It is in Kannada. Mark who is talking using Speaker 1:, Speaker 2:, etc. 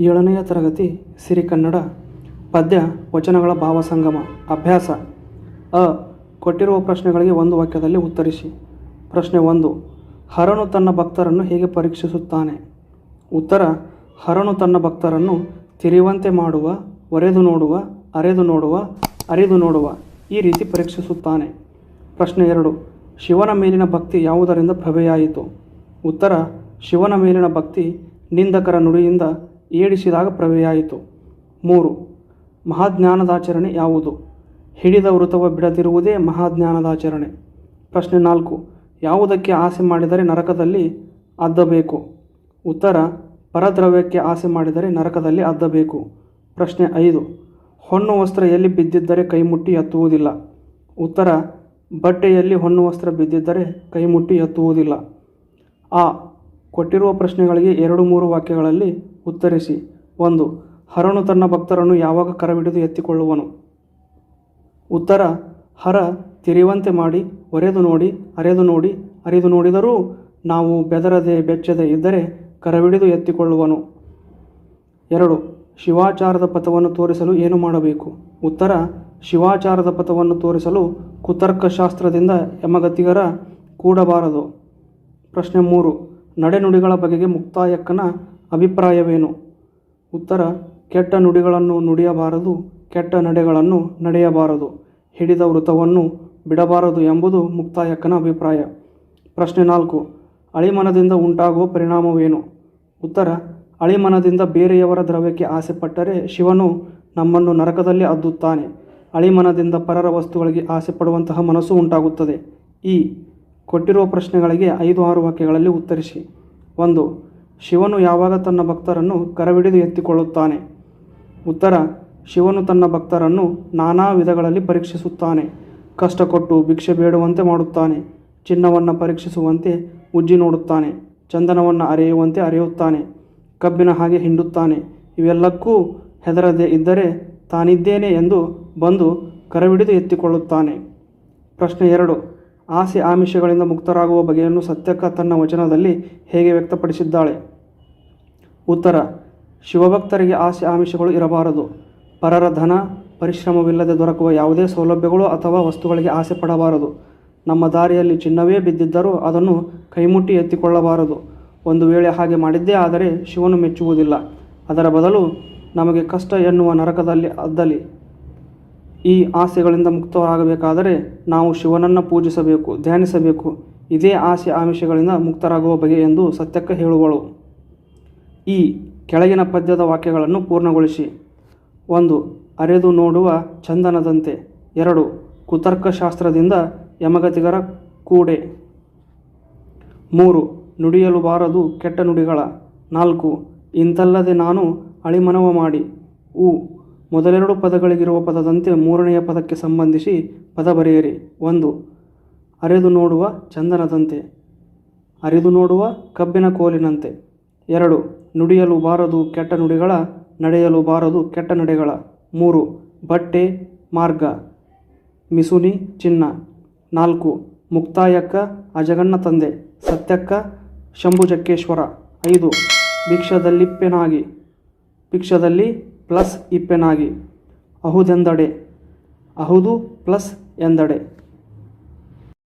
Speaker 1: ಏಳನೆಯ ತರಗತಿ ಸಿರಿಕನ್ನಡ ಪದ್ಯ ವಚನಗಳ ಭಾವಸಂಗಮ ಅಭ್ಯಾಸ. ಅ. ಕೊಟ್ಟಿರುವ ಪ್ರಶ್ನೆಗಳಿಗೆ ಒಂದು ವಾಕ್ಯದಲ್ಲಿ ಉತ್ತರಿಸಿ. ಪ್ರಶ್ನೆ ಒಂದು. ಹರನು ತನ್ನ ಭಕ್ತರನ್ನು ಹೇಗೆ ಪರೀಕ್ಷಿಸುತ್ತಾನೆ? ಉತ್ತರ. ಹರನು ತನ್ನ ಭಕ್ತರನ್ನು ತಿರಿವಂತೆ ಮಾಡುವ, ಒರೆದು ನೋಡುವ, ಅರೆದು ನೋಡುವ, ಅರಿದು ನೋಡುವ ಈ ರೀತಿ ಪರೀಕ್ಷಿಸುತ್ತಾನೆ. ಪ್ರಶ್ನೆ ಎರಡು. ಶಿವನ ಮೇಲಿನ ಭಕ್ತಿ ಯಾವುದರಿಂದ ಪ್ರಭೆಯಾಯಿತು? ಉತ್ತರ. ಶಿವನ ಮೇಲಿನ ಭಕ್ತಿ ನಿಂದಕರ ನುಡಿಯಿಂದ ಏಡಿಸಿದಾಗ ಪ್ರವೆಯಾಯಿತು ಮೂರು, ಮಹಾಜ್ಞಾನದಾಚರಣೆ ಯಾವುದು? ಹಿಡಿದ ವೃತವ ಬಿಡದಿರುವುದೇ ಮಹಾಜ್ಞಾನದಾಚರಣೆ. ಪ್ರಶ್ನೆ ನಾಲ್ಕು, ಯಾವುದಕ್ಕೆ ಆಸೆ ಮಾಡಿದರೆ ನರಕದಲ್ಲಿ ಅದ್ದಬೇಕು? ಉತ್ತರ, ಪರದ್ರವ್ಯಕ್ಕೆ ಆಸೆ ಮಾಡಿದರೆ ನರಕದಲ್ಲಿ ಅದ್ದಬೇಕು. ಪ್ರಶ್ನೆ ಐದು ಹೊನ್ನು ವಸ್ತ್ರ ಎಲ್ಲಿ ಬಿದ್ದಿದ್ದರೆ ಕೈಮುಟ್ಟಿ ಎತ್ತುವುದಿಲ್ಲ? ಉತ್ತರ, ಬಟ್ಟೆಯಲ್ಲಿ ಹೊಣ್ಣು ವಸ್ತ್ರ ಬಿದ್ದಿದ್ದರೆ ಕೈಮುಟ್ಟಿ ಎತ್ತುವುದಿಲ್ಲ. ಆ, ಕೊಟ್ಟಿರುವ ಪ್ರಶ್ನೆಗಳಿಗೆ ಎರಡು ಮೂರು ವಾಕ್ಯಗಳಲ್ಲಿ ಉತ್ತರಿಸಿ, ಒಂದು, ಹರನು ತನ್ನ ಭಕ್ತರನ್ನು ಯಾವಾಗ ಕರವಿಡಿದು ಎತ್ತಿಕೊಳ್ಳುವನು? ಉತ್ತರ, ಹರ ತಿರಿವಂತೆ ಮಾಡಿ, ಒರೆದು ನೋಡಿ, ಅರೆದು ನೋಡಿ, ಅರಿದು ನೋಡಿದರೂ ನಾವು ಬೆದರದೆ ಬೆಚ್ಚದೆ ಇದ್ದರೆ ಕರವಿಡಿದು ಎತ್ತಿಕೊಳ್ಳುವನು. ಎರಡು, ಶಿವಾಚಾರದ ಪಥವನ್ನು ತೋರಿಸಲು ಏನು ಮಾಡಬೇಕು? ಉತ್ತರ, ಶಿವಾಚಾರದ ಪಥವನ್ನು ತೋರಿಸಲು ಕುತರ್ಕಶಾಸ್ತ್ರದಿಂದ ಯಮಗತಿಗರ ಕೂಡಬಾರದು. ಪ್ರಶ್ನೆ ಮೂರು, ನಡೆನುಡಿಗಳ ಬಗೆಗೆ ಮುಕ್ತಾಯಕ್ಕನ ಅಭಿಪ್ರಾಯವೇನು? ಉತ್ತರ, ಕೆಟ್ಟ ನುಡಿಗಳನ್ನು ನುಡಿಯಬಾರದು, ಕೆಟ್ಟ ನಡೆಗಳನ್ನು ನಡೆಯಬಾರದು, ಹಿಡಿದ ವೃತವನ್ನು ಬಿಡಬಾರದು ಎಂಬುದು ಮುಕ್ತಾಯಕ್ಕನ ಅಭಿಪ್ರಾಯ. ಪ್ರಶ್ನೆ ನಾಲ್ಕು, ಅಳಿಮನದಿಂದ ಉಂಟಾಗುವ ಪರಿಣಾಮವೇನು? ಉತ್ತರ, ಅಳಿಮನದಿಂದ ಬೇರೆಯವರ ದ್ರವ್ಯಕ್ಕೆ ಆಸೆಪಟ್ಟರೆ ಶಿವನು ನಮ್ಮನ್ನು ನರಕದಲ್ಲಿ ಅದ್ದುತ್ತಾನೆ. ಅಳಿಮನದಿಂದ ಪರರ ವಸ್ತುಗಳಿಗೆ ಆಸೆ ಪಡುವಂತಹ ಮನಸ್ಸು ಉಂಟಾಗುತ್ತದೆ. ಈ, ಕೊಟ್ಟಿರುವ ಪ್ರಶ್ನೆಗಳಿಗೆ ಐದು ಆರು ವಾಕ್ಯಗಳಲ್ಲಿ ಉತ್ತರಿಸಿ. ಒಂದು ಶಿವನು ಯಾವಾಗ ತನ್ನ ಭಕ್ತರನ್ನು ಕರವಿಡಿದು ಎತ್ತಿಕೊಳ್ಳುತ್ತಾನೆ? ಉತ್ತರ, ಶಿವನು ತನ್ನ ಭಕ್ತರನ್ನು ನಾನಾ ವಿಧಗಳಲ್ಲಿ ಪರೀಕ್ಷಿಸುತ್ತಾನೆ. ಕಷ್ಟ ಕೊಟ್ಟು ಭಿಕ್ಷೆ ಬೇಡುವಂತೆ ಮಾಡುತ್ತಾನೆ. ಚಿನ್ನವನ್ನು ಪರೀಕ್ಷಿಸುವಂತೆ ಉಜ್ಜಿ ನೋಡುತ್ತಾನೆ. ಚಂದನವನ್ನು ಅರೆಯುವಂತೆ ಅರೆಯುತ್ತಾನೆ. ಕಬ್ಬಿನ ಹಾಗೆ ಹಿಂಡುತ್ತಾನೆ. ಇವೆಲ್ಲಕ್ಕೂ ಹೆದರದೆ ಇದ್ದರೆ ತಾನಿದ್ದೇನೆ ಎಂದು ಬಂದು ಕರವಿಡಿದು ಎತ್ತಿಕೊಳ್ಳುತ್ತಾನೆ. ಪ್ರಶ್ನೆ ಎರಡು. ಆಸೆ ಆಮಿಷಗಳಿಂದ ಮುಕ್ತರಾಗುವ ಬಗೆಯನ್ನು ಸತ್ಯಕ್ಕ ತನ್ನ ವಚನದಲ್ಲಿ ಹೇಗೆ ವ್ಯಕ್ತಪಡಿಸಿದ್ದಾಳೆ? ಉತ್ತರ, ಶಿವಭಕ್ತರಿಗೆ ಆಸೆ ಆಮಿಷಗಳು ಇರಬಾರದು. ಪರರ ಧನ, ಪರಿಶ್ರಮವಿಲ್ಲದೆ ದೊರಕುವ ಯಾವುದೇ ಸೌಲಭ್ಯಗಳು ಅಥವಾ ವಸ್ತುಗಳಿಗೆ ಆಸೆ ಪಡಬಾರದು. ನಮ್ಮ ದಾರಿಯಲ್ಲಿ ಚಿನ್ನವೇ ಬಿದ್ದಿದ್ದರೂ ಅದನ್ನು ಕೈಮುಟ್ಟಿ ಎತ್ತಿಕೊಳ್ಳಬಾರದು. ಒಂದು ವೇಳೆ ಹಾಗೆ ಮಾಡಿದ್ದೇ ಆದರೆ ಶಿವನು ಮೆಚ್ಚುವುದಿಲ್ಲ. ಅದರ ಬದಲು ನಮಗೆ ಕಷ್ಟ ಎನ್ನುವ ನರಕದಲ್ಲಿ ಅದ್ದಲಿ ಈ ಆಸೆಗಳಿಂದ ಮುಕ್ತರಾಗಬೇಕಾದರೆ ನಾವು ಶಿವನನ್ನು ಪೂಜಿಸಬೇಕು, ಧ್ಯಾನಿಸಬೇಕು. ಇದೇ ಆಸೆ ಆಮಿಷಗಳಿಂದ ಮುಕ್ತರಾಗುವ ಬಗೆ ಎಂದು ಸತ್ಯಕ್ಕೆ ಹೇಳುವಳು. ಈ ಕೆಳಗಿನ ಪದ್ಯದ ವಾಕ್ಯಗಳನ್ನು ಪೂರ್ಣಗೊಳಿಸಿ. ಒಂದು, ಅರೆದು ನೋಡುವ ಚಂದನದಂತೆ. ಎರಡು, ಕುತರ್ಕಶಾಸ್ತ್ರದಿಂದ ಯಮಗತಿಗರ ಕೂಡೆ. ಮೂರು, ನುಡಿಯಲು ಬಾರದು ಕೆಟ್ಟ ನುಡಿಗಳ. ನಾಲ್ಕು, ಇಂತಲ್ಲದೆ ನಾನು ಅಳಿಮನವ ಮಾಡಿ. ಉ, ಮೊದಲೆರಡು ಪದಗಳಿಗಿರುವ ಪದದಂತೆ ಮೂರನೆಯ ಪದಕ್ಕೆ ಸಂಬಂಧಿಸಿ ಪದ ಬರೆಯಿರಿ. ಒಂದು, ಅರೆದು ನೋಡುವ ಚಂದನದಂತೆ. ಅರಿದು ನೋಡುವ ಕಬ್ಬಿನ ಕೋಲಿನಂತೆ. ಎರಡು, ನುಡಿಯಲು ಬಾರದು ಕೆಟ್ಟ ನುಡಿಗಳ, ನಡೆಯಲು ಬಾರದು ಕೆಟ್ಟ ನಡೆಗಳ. ಮೂರು, ಬಟ್ಟೆ, ಮಾರ್ಗ. ಮಿಸುನಿ, ಚಿನ್ನ. ನಾಲ್ಕು, ಮುಕ್ತಾಯಕ್ಕ, ಅಜಗಣ್ಣ ತಂದೆ. ಸತ್ಯಕ್ಕ ಶಂಭುಜಕ್ಕೇಶ್ವರ ಐದು, ಭಿಕ್ಷದಲ್ಲಿಪ್ಪೆನಾಗಿ. ಭಿಕ್ಷದಲ್ಲಿ ಪ್ಲಸ್ ಇಪ್ಪೆನಾಗಿ. ಅಹುದೆಂದಡೆ. ಅಹುದು ಪ್ಲಸ್ ಎಂದಡೆ.